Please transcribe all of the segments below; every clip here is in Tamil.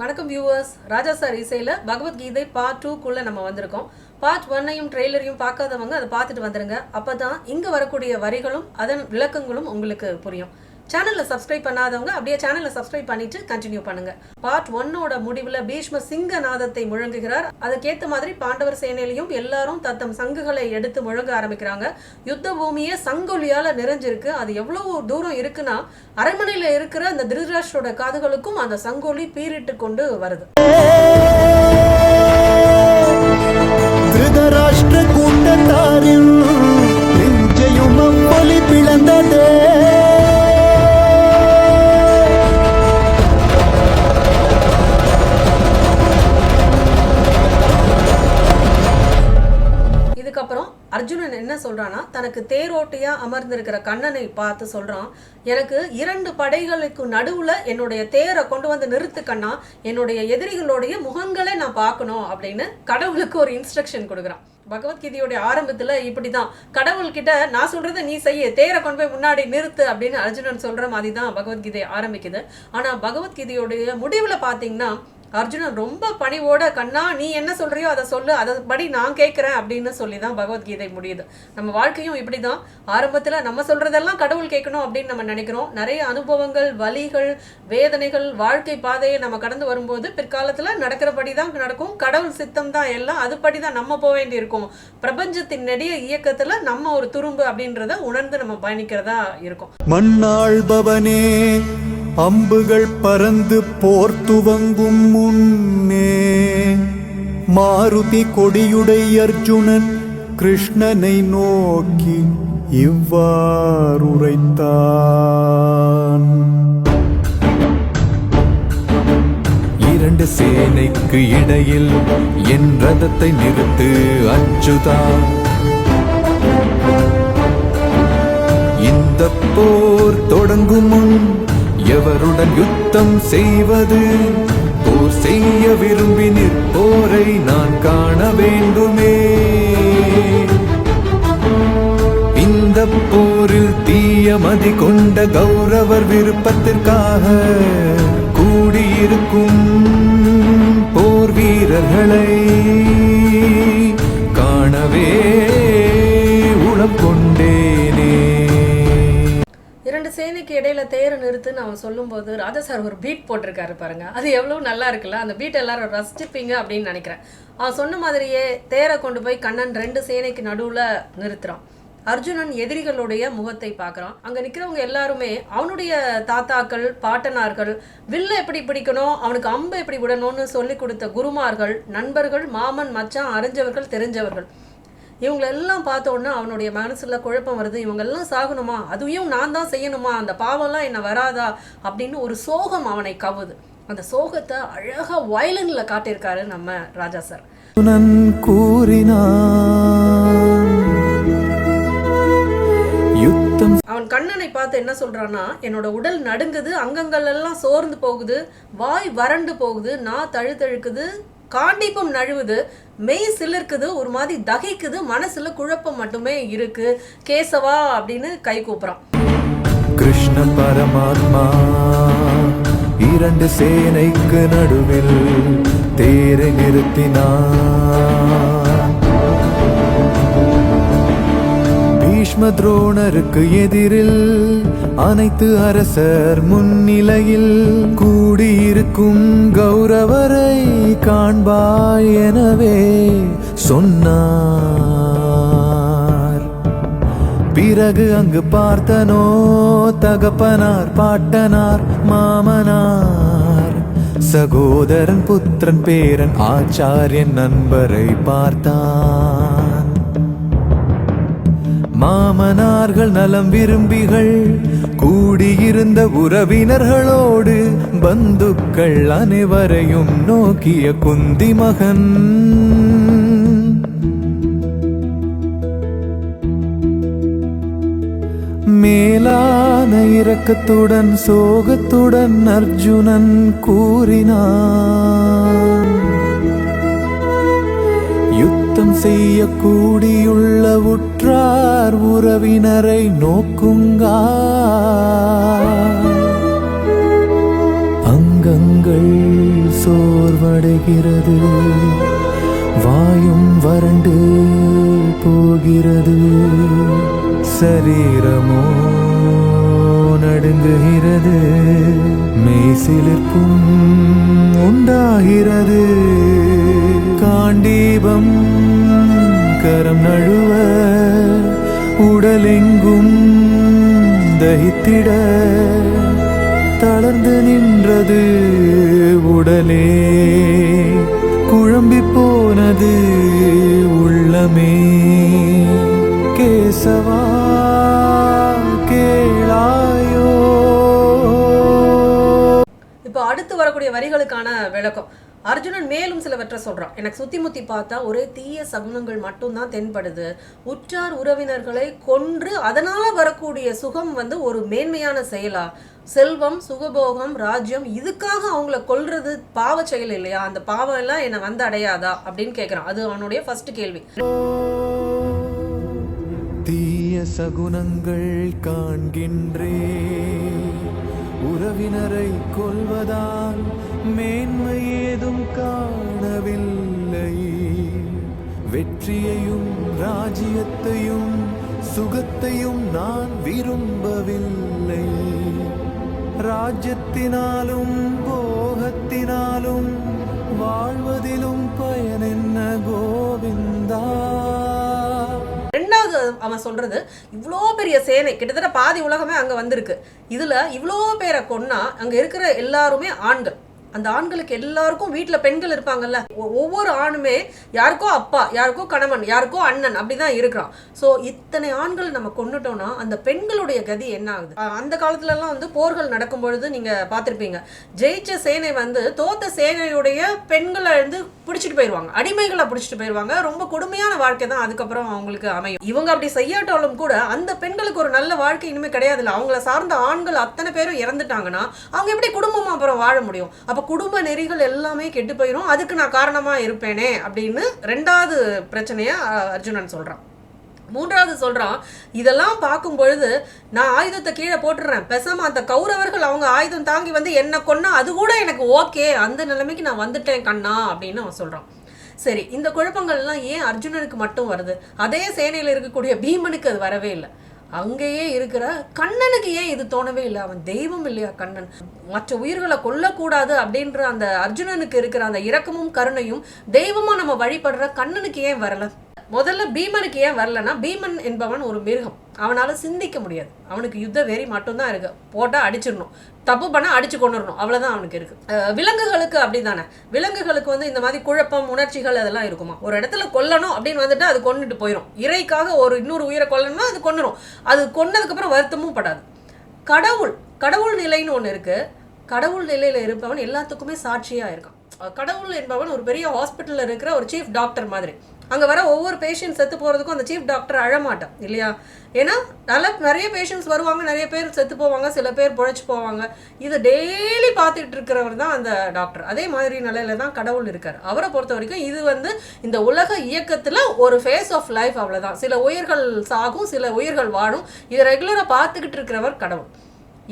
வணக்கம் வியூவர்ஸ் ராஜா சார் இசையில் பகவத்கீதை பார்ட் டூக்குள்ளே நம்ம வந்திருக்கோம். பார்ட் ஒன்னையும் ட்ரெய்லரையும் பார்க்காதவங்க அதை பார்த்துட்டு வந்துடுங்க அப்போ தான் இங்கே வரக்கூடிய வரிகளும் அதன் விளக்கங்களும் உங்களுக்கு புரியும். சேனலில் சப்ஸ்கிரைப் பண்ணாதவங்க அப்படியே சேனலில் சப்ஸ்கிரைப் பண்ணிட்டு கண்டினியூ பண்ணுங்க. பார்ட் ஒன்னோட முடிவில் பீஷ்ம சிங்க நாதத்தை முழங்குகிறார். அதுக்கேற்ற மாதிரி பாண்டவர் சேனையிலையும் எல்லாரும் தத்தம் சங்குகளை எடுத்து முழங்க ஆரம்பிக்கிறாங்க. யுத்த பூமியே சங்கொலியால் நிறைஞ்சிருக்கு. அது எவ்வளவு தூரம் இருக்குன்னா அரண்மனையில் இருக்கிற அந்த திருதராஷ்டரோட காதுகளுக்கும் அந்த சங்கொலி பீரிட்டு கொண்டு வருது. திருதராஷ்டிர பிளந்ததே. அர்ஜுனன் என்ன சொல்றான்னா தனக்கு தேரோட்டியா அமர்ந்திருக்கிற கண்ணனை பார்த்து சொல்றான் எனக்கு இரண்டு படைகளுக்கு நடுவுல என்னுடைய தேரை கொண்டு வந்து நிறுத்து கண்ணா என்னுடைய எதிரிகளுடைய முகங்களை நான் பார்க்கணும் அப்படின்னு கடவுளுக்கு ஒரு இன்ஸ்ட்ரக்ஷன் கொடுக்குறான். பகவத்கீதையோடைய இப்படி தான் கடவுள்கிட்ட நான் சொல்கிறத நீ செய்ய தேரை கொண்டு போய் முன்னாடி நிறுத்து அப்படின்னு அர்ஜுனன் சொல்கிற மாதிரி தான் பகவத்கீதை ஆரம்பிக்குது. ஆனால் பகவத்கீதையோடைய முடிவில் பார்த்தீங்கன்னா அர்ஜுனன் ரொம்ப பணிவோட கண்ணா நீ என்ன சொல்றியோ அதை சொல்லு. அதை படி நான் கேட்குறேன் அப்படின்னு சொல்லி தான் பகவத்கீதை முடியுது. நம்ம வாழ்க்கையும் இப்படி தான் ஆரம்பத்தில் நம்ம சொல்றதெல்லாம் கடவுள் கேட்கணும் அப்படின்னு நம்ம நினைக்கிறோம். நிறைய அனுபவங்கள் வலிகள் வேதனைகள் வாழ்க்கை பாதையை நம்ம கடந்து வரும்போது பிற்காலத்தில் நடக்கிறபடி தான் நடக்கும். கடவுள் சித்தம் தான் எல்லாம். அதுபடி தான் நம்ம போக வேண்டி இருக்கும் பிரபஞ்சத்தின் நெடிய இயக்கத்தில் நம்ம ஒரு துரும்பு அப்படின்றத உணர்ந்து நம்ம பயணிக்கிறதா இருக்கும். மண்ணாள் பவனே அம்புகள் பறந்து போர் துவங்கும் முன்னே மாருதி கொடியுடை அர்ஜுனன் கிருஷ்ணனை நோக்கி இவ்வாறுரைத்தான். இரண்டு சேனைக்கு இடையில் என் ரதத்தை நிறுத்து அச்சுதா இந்த போர் தொடங்கும் முன் எவருடன் யுத்தம் செய்வது? போர் செய்ய விரும்பி நிற்போரை நான் காண வேண்டுமே. இந்த போரில் தீய மதி கொண்ட கௌரவர் விருப்பத்திற்காக கூடியிருக்கும் போர் வீரர்களை காணவே சேனைக்கு இடையில தேரை நிறுத்துன்னு அவன் சொல்லும்போது ராஜா சார் ஒரு பீட் போட்டிருக்காரு பாருங்க. அது எவ்வளவு நல்லா இருக்குல்ல? அந்த பீட் எல்லாரும் ரசிச்சுப்பீங்க அப்படின்னு நினைக்கிறேன். அவன் சொன்ன மாதிரியே தேரை கொண்டு போய் கண்ணன் ரெண்டு சேனைக்கு நடுவுல நிறுத்துறான். அர்ஜுனன் எதிரிகளுடைய முகத்தை பார்க்குறான். அங்கே நிற்கிறவங்க எல்லாருமே அவனுடைய தாத்தாக்கள் பாட்டனார்கள் வில்ல எப்படி பிடிக்கணும் அவனுக்கு அம்பு எப்படி விடணும்னு சொல்லி கொடுத்த குருமார்கள் நண்பர்கள் மாமன் மச்சான் அறிஞ்சவர்கள் தெரிஞ்சவர்கள். இவங்களெல்லாம் பார்த்த உடனே அவனுடைய மனசுல குழப்பம் வருது. இவங்கெல்லாம் சாகணுமா? அதுவும் நான் தான் செய்யணுமா? அந்த பாவம்லாம் என்ன வராதா? அப்படின்னு ஒரு சோகம் அவனை கவுது. அந்த சோகத்தை அழகா வயலின்ல காட்டியிருக்காரு நம்ம ராஜா சார். அவன் கண்ணனை பார்த்து என்ன சொல்றான்னா என்னோட உடல் நடுங்குது அங்கங்கள் எல்லாம் சோர்ந்து போகுது வாய் வறண்டு போகுது நான் தழுத்தழுக்குது காண்டிப்பம் நழுவுது மெய் சிலிருக்குது ஒரு மாதிரி தகைக்குது மனசுல குழப்பம் மட்டுமே இருக்கு. கேசவா அப்படின்னு கை கூப்புறான். கிருஷ்ண பரமாத்மா இரண்டு சேனைக்கு நடுவில் தேரை நிறுத்தினான் பீஷ்ம துரோணருக்கு எதிரில் அனைத்து அரசர் முன்னிலையில் கூடியிருக்கும் கௌரவரை காண்பாய் எனவே சொன்னார். பிறகு அங்கு பார்த்தனோ தகப்பனார் பாட்டனார் மாமனார். சகோதரன் புத்திரன் பேரன் ஆச்சாரியன் நண்பரை பார்த்தான். மாமனார்கள் நலம் விரும்பிகள் இருந்த உறவினர்களோடு பந்துக்கள் அனைவரையும் நோக்கிய குந்தி மகன் மேலான இரக்கத்துடன் சோகத்துடன் அர்ஜுனன் கூறினான் யுத்தம் செய்ய கூடியுள்ள உற்றார் உறவினரை நோக்குங்க. அங்கங்கள் சோர்வடைகிறது வாயும் வறண்டு போகிறது. சரீரமோ நடுங்குகிறது மெய்சிலிர்ப்பும் உண்டாகிறது. காண்டீபம் கரம் நழு தகித்திட தளர்ந்து நின்றது உடலே. குழம்பி போனது உள்ளமே. கேசவா கேளாயோ. இப்போ அடுத்து வரக்கூடிய வரிகளுக்கான விளக்கம். அர்ஜுனன் மேலும் சிலவற்றை சொல்றான். எனக்கு சுத்தி முத்தி பார்த்தா ஒரே தீய சகுனங்கள் மட்டும்தான் தென்படுது. உற்றார் உறவினர்களை கொன்று அதனால வரக்கூடிய சுகம் வந்து ஒரு மேன்மையான செயலா? செல்வம் சுகபோகம் ராஜ்யம் இதுக்காக அவங்கள கொல்றது பாவ செயல் இல்லையா? அந்த பாவம் எல்லாம் என்னை வந்து அடையாதா? அப்படின்னு கேட்குறான் அது அவனுடைய ஃபர்ஸ்ட் கேள்வி. தீய சகுனங்கள் காண்கின்றே. உறவினரை கொல்வதால் மேன்மை ஏதும் காணவில்லை. வெற்றியையும் ராஜ்யத்தையும் சுகத்தையும் நான் விரும்பவில்லை. ராஜ்யத்தினாலும் போகத்தினாலும் வாழ்வதிலும் பயனென்ன கோவிந்தா? ரெண்டாவது அவன் சொல்றது இவ்வளோ பெரிய சேனை கிட்டத்தட்ட பாதி உலகமே அங்க வந்திருக்கு. இதுல இவ்வளோ பேரை கொன்னா அங்க இருக்கிற எல்லாருமே ஆண்கள். அந்த ஆண்களுக்கு எல்லாருக்கும் வீட்டில் பெண்கள் இருப்பாங்கல்ல. ஒவ்வொரு ஆணுமே யாருக்கோ அப்பா யாருக்கோ கணவன் யாருக்கோ அண்ணன் அப்படிதான் இருக்கிறான். ஸோ இத்தனை ஆண்கள் நம்ம கொண்டுட்டோம்னா அந்த பெண்களுடைய கதி என்ன ஆகுது? அந்த காலத்துல எல்லாம் வந்து போர்கள் நடக்கும் பொழுது நீங்க பார்த்திருப்பீங்க. ஜெயிச்ச சேனை வந்து தோத்த சேனையுடைய பெண்களை வந்து பிடிச்சிட்டு போயிடுவாங்க அடிமைகளை பிடிச்சிட்டு போயிடுவாங்க ரொம்ப கொடுமையான வாழ்க்கை தான் அதுக்கப்புறம் அவங்களுக்கு அமையும். இவங்க அப்படி செய்யாட்டாலும் கூட அந்த பெண்களுக்கு ஒரு நல்ல வாழ்க்கை இனிமே கிடையாதுல்ல. அவங்கள சார்ந்த ஆண்கள் அத்தனை பேரும் இறந்துட்டாங்கன்னா அவங்க எப்படி குடும்பமா அப்புறம் வாழ முடியும்? அப்ப குடும்ப நெறிகள் எல்லாமே கெட்டு போயிடும் அதுக்கு நான் காரணமாக இருப்பேனே அப்படின்னு ரெண்டாவது பிரச்சனையை அர்ஜுனன் சொல்கிறான் மூன்றாவது சொல்கிறான் இதெல்லாம் பார்க்கும் பொழுது நான் ஆயுதத்தை கீழே போட்டுடுறேன் பேசாம அந்த கௌரவர்கள் அவங்க ஆயுதம் தாங்கி வந்து என்ன கொன்னா அது கூட எனக்கு ஓகே. அந்த நிலைமைக்கு நான் வந்துட்டேன் கண்ணா அப்படின்னு அவன் சொல்கிறான் சரி இந்த குழப்பங்கள்லாம் ஏன் அர்ஜுனனுக்கு மட்டும் வருது? அதே சேனையில் இருக்கக்கூடிய பீமனுக்கு அது வரவே இல்லை. அங்கேயே இருக்கிற கண்ணனுக்கு ஏன் இது தோணவே இல்லை? அவன் தெய்வம் இல்லையா கண்ணன்? மற்ற உயிர்களை கொல்லக்கூடாது அப்படின்ற அந்த அர்ஜுனனுக்கு இருக்கிற அந்த இரக்கமும் கருணையும் தெய்வமா நம்ம வழிபடுற கண்ணனுக்கு ஏன் வரலை? முதல்ல பீமனுக்கு ஏன் வரலன்னா பீமன் என்பவன் ஒரு மிருகம். அவனால் சிந்திக்க முடியாது. அவனுக்கு யுத்த வெறி மட்டும்தான் இருக்கு. போட்டால் அடிச்சிடணும். தப்பு பண்ணால் அடிச்சு கொண்டுடணும் அவ்வளோதான் அவனுக்கு இருக்கு. விலங்குகளுக்கு விலங்குகளுக்கு அப்படிதானே? விலங்குகளுக்கு வந்து இந்த மாதிரி குழப்பம் உணர்ச்சிகள் அதெல்லாம் இருக்குமா? ஒரு இடத்துல கொல்லணும் அப்படின்னு வந்துட்டு அது கொண்டுட்டு போயிடும் இறைக்காக ஒரு இன்னொரு உயிரை கொல்லணும்னா அது கொன்னுரும். அது கொன்னதுக்கப்புறம் வருத்தமும் படாது. கடவுள் கடவுள் நிலைன்னு ஒன்று இருக்கு. கடவுள் நிலையில் இருப்பவன் எல்லாத்துக்குமே சாட்சியாக இருக்கான். கடவுள் என்பவன் ஒரு பெரிய ஹாஸ்பிட்டலில் இருக்கிற ஒரு சீஃப் டாக்டர் மாதிரி. அங்கே வர ஒவ்வொரு பேஷண்ட் செத்து போகிறதுக்கும் அந்த சீஃப் டாக்டர் அழமாட்டான் இல்லையா? ஏன்னா நல்ல நிறைய பேஷண்ட்ஸ் வருவாங்க நிறைய பேர் செத்து போவாங்க சில பேர் பொழைச்சி போவாங்க. இது டெய்லி பார்த்துட்டு இருக்கிறவர் தான் அந்த டாக்டர் அதே மாதிரி நிலையில தான் கடவுள் இருக்கார். அவரை பொறுத்த வரைக்கும் இது வந்து இந்த உலக இயக்கத்தில் ஒரு ஃபேஸ் ஆஃப் லைஃப் அவ்வளோதான் சில உயிர்கள் சாகும் சில உயிர்கள் வாழும். இதை ரெகுலராக பார்த்துக்கிட்டு இருக்கிறவர் கடவுள்.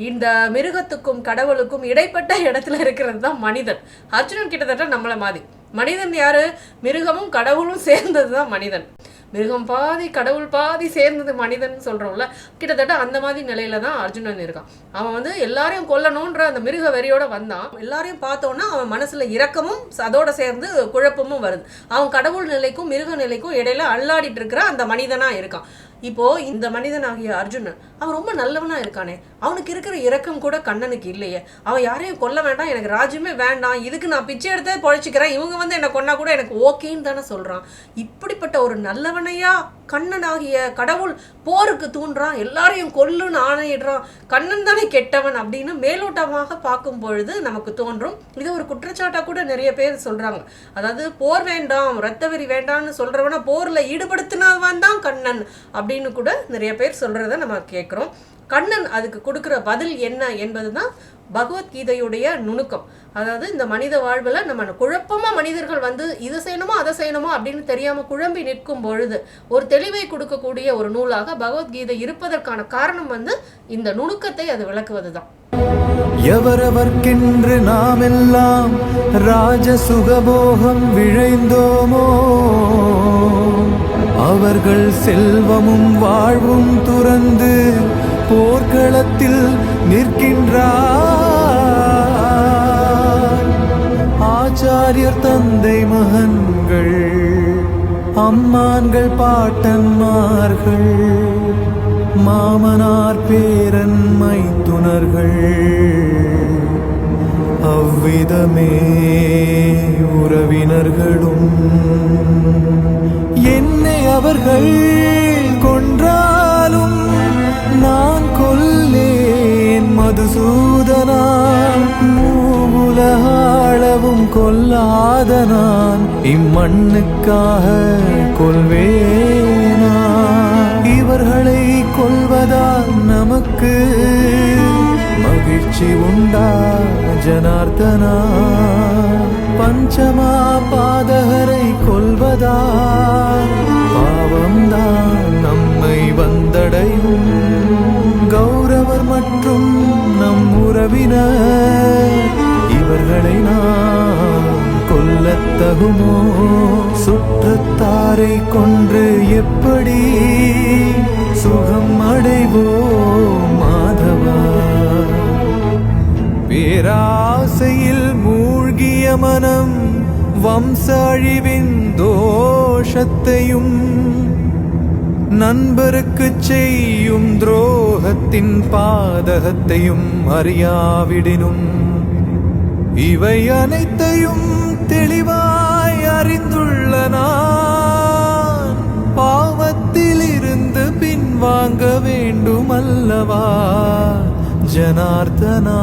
இந்த மிருகத்துக்கும் கடவுளுக்கும் இடைப்பட்ட இடத்துல இருக்கிறது தான் மனிதன். அர்ஜுனன் கிட்டத்தட்ட நம்மளை மாதிரி. மனிதன் யாரு? மிருகமும் கடவுளும் சேர்ந்தது தான் மனிதன். மிருகம் பாதி கடவுள் பாதி சேர்ந்தது மனிதன் சொல்கிறோம்ல கிட்டத்தட்ட அந்த மாதிரி நிலையில தான் அர்ஜுனன் இருக்கான். அவன் வந்து எல்லாரையும் கொல்லணுன்ற அந்த மிருக வெறியோட வந்தான். எல்லாரையும் பார்த்தோன்னா அவன் மனசுல இரக்கமும் அதோட சேர்ந்து குழப்பமும் வருது. அவன் கடவுள் நிலைக்கும் மிருக நிலைக்கும் இடையில அல்லாடிட்டு இருக்கிற அந்த மனிதனா இருக்கான். இப்போ இந்த மனிதனாகிய அர்ஜுனன் அவன் ரொம்ப நல்லவனா இருக்கானே. அவனுக்கு இருக்கிற இரக்கம் கூட கண்ணனுக்கு இல்லையே. அவன் யாரையும் கொல்ல வேண்டாம் எனக்கு ராஜ்யமே வேண்டாம். இதுக்கு நான் பிச்சை எடுத்தே பொழைச்சிக்கிறேன். இவங்க வந்து என்னை கொன்னா கூட எனக்கு ஓகேன்னு தானே சொல்கிறான் இப்படிப்பட்ட ஒரு நல்லவனையா கண்ணனாகிய கடவுள் போருக்கு தூண்டுறான் எல்லாரையும் கொல்லுன்னு ஆணையிடுறான். கண்ணன் தானே கெட்டவன் அப்படின்னு மேலோட்டமாக பார்க்கும் பொழுது நமக்கு தோன்றும். இது ஒரு குற்றச்சாட்டாக கூட நிறைய பேர் சொல்கிறாங்க அதாவது போர் வேண்டாம் ரத்த வெறி வேண்டாம்னு சொல்கிறவனை போரில் ஈடுபடுத்தினவன் தான் கண்ணன் அப்படின்னு கூட நிறைய பேர் சொல்கிறத நம்ம கேட்குறோம் கண்ணன் அதுக்கு கொடுக்குற பதில் என்ன என்பது தான் பகவத்கீதையுடைய நுணுக்கம். அதாவது இந்த மனித வாழ்வில் நம்ம குழப்பமாக மனிதர்கள் வந்து இதை செய்யணுமோ அதை செய்யணுமோ அப்படின்னு தெரியாமல் குழம்பி நிற்கும் பொழுது ஒரு தெளிவை கொடுக்கக்கூடிய ஒரு நூலாக பகவத்கீதை இருப்பதற்கான காரணம் வந்து இந்த நுணுக்கத்தை அது விளக்குவதுதான். எவரவர்க்கென்று நாமெல்லாம் ராஜ சுகபோகம் விழைந்தோமோ அவர்கள் செல்வமும் வாழ்வும் துறந்து போர்க்களத்தில் நிற்கின்றார். ஆச்சாரியர் தந்தை மகன்கள் அம்மான்கள் பாட்டன்மார்கள் மாமனார் பேரன் மைத்துனர்கள் அவ்விதமே உறவினர்களும். என்னை அவர்கள் மதுசூதனான் மதுசூதனா மூவுலகாளவும் கொல்லாத இம்மண்ணுக்காக கொள்வேனா இவர்களை கொல்வதால் நமக்கு? மகிழ்ச்சி உண்டா ஜனார்த்தனா? பஞ்சமா பாதகரை உறவினர் இவர்களை நாம் கொல்லத்தகுமோ சுற்றத்தாரை கொன்று எப்படி சுகம் அடைவோ மாதவா? பேராசையில் மூழ்கிய மனம் வம்ச அழிவின் தோஷத்தையும் நண்பருக்கு செய்யும் துரோகத்தின் பாதகத்தையும் அறியாவிடினும். இவை அனைத்தையும் தெளிவாய் அறிந்துள்ள நான் பாவத்தில் இருந்து பின்வாங்க வேண்டும் அல்லவா ஜனார்த்தனா.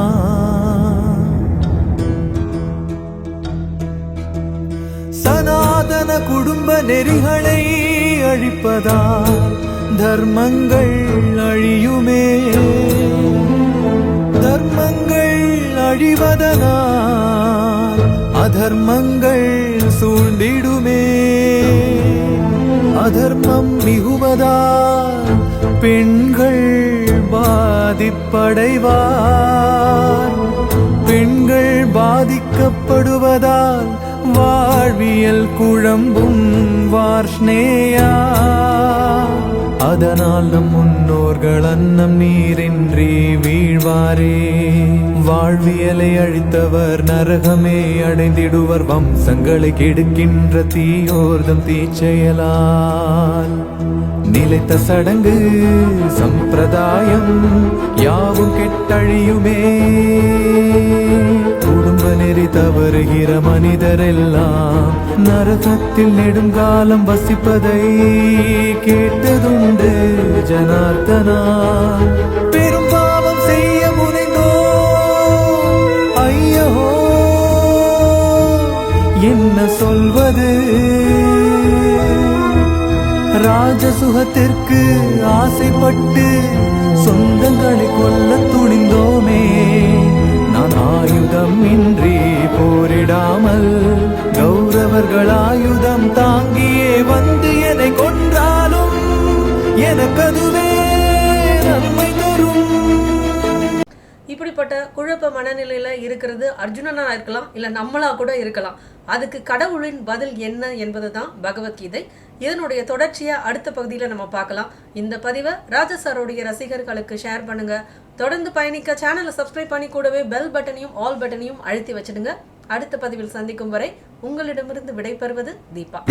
சனாதன குடும்ப நெறிகளை அழிப்பதால் தர்மங்கள் அழியுமே. தர்மங்கள் அழிவதனால் அதர்மங்கள் சூழ்ந்திடுமே. அதர்மம் மிகுவதால் பெண்கள் பாதிப்படைவார். பெண்கள் பாதிக்கப்படுவதால் வாழ்வியல் குழம்பும் வார்ஷ்னேயா அதனால் நம் முன்னோர்கள் அன்னம் நீரின்றி வீழ்வாரே. வாழ்வியலை அழித்தவர் நரகமே அடைந்திடுவர் வம்சங்களை கெடுக்கின்ற தீயோர்தம் தீச்செயலால். நிலைத்த சடங்கு சம்பிரதாயம் யாவும் கெட்டழியுமே. குடும்ப நெறி தவறுகிற மனிதரெல்லாம் நரகத்தில் நெடுங்காலம் வசிப்பதை கேட்டதுண்டு ஜனார்த்தனா. பெரும் பாவம் செய்ய முனைந்தோ ஐயோ என்ன சொல்வது? ராஜசுகத்திற்கு ஆசைப்பட்டு சொந்தங்களை கொல்ல துணிந்தோமே. நான் ஆயுதம் இன்றி போரிடாமல் கௌரவர்கள் ஆயுதம் தாங்கியே வந்து என்னை கொன்றாலும் எனக்கதுவே நன்மை தரும். இப்படிப்பட்ட குழப்ப மனநிலையில இருக்கிறது அர்ஜுனனா இருக்கலாம் இல்ல நம்மளா கூட இருக்கலாம். அதுக்கு கடவுளின் பதில் என்ன என்பதுதான் பகவத்கீதை. இதனுடைய தொடர்ச்சியா அடுத்த பகுதியில நம்ம பார்க்கலாம். இந்த பதிவை ராஜா சாரோடைய ரசிகர்களுக்கு ஷேர் பண்ணுங்க. தொடர்ந்து பயணிக்க சேனலை சப்ஸ்கிரைப் பண்ணி கூடவே பெல் பட்டனையும் ஆல் பட்டனையும் அழுத்தி வச்சிடுங்க. அடுத்த பதிவில் சந்திக்கும் வரை உங்களிடமிருந்து விடைபெறுவது தீபா.